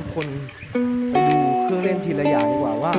ทุกคนไปดูเครื่องเล่นทีละอย่างดีกว่าว่า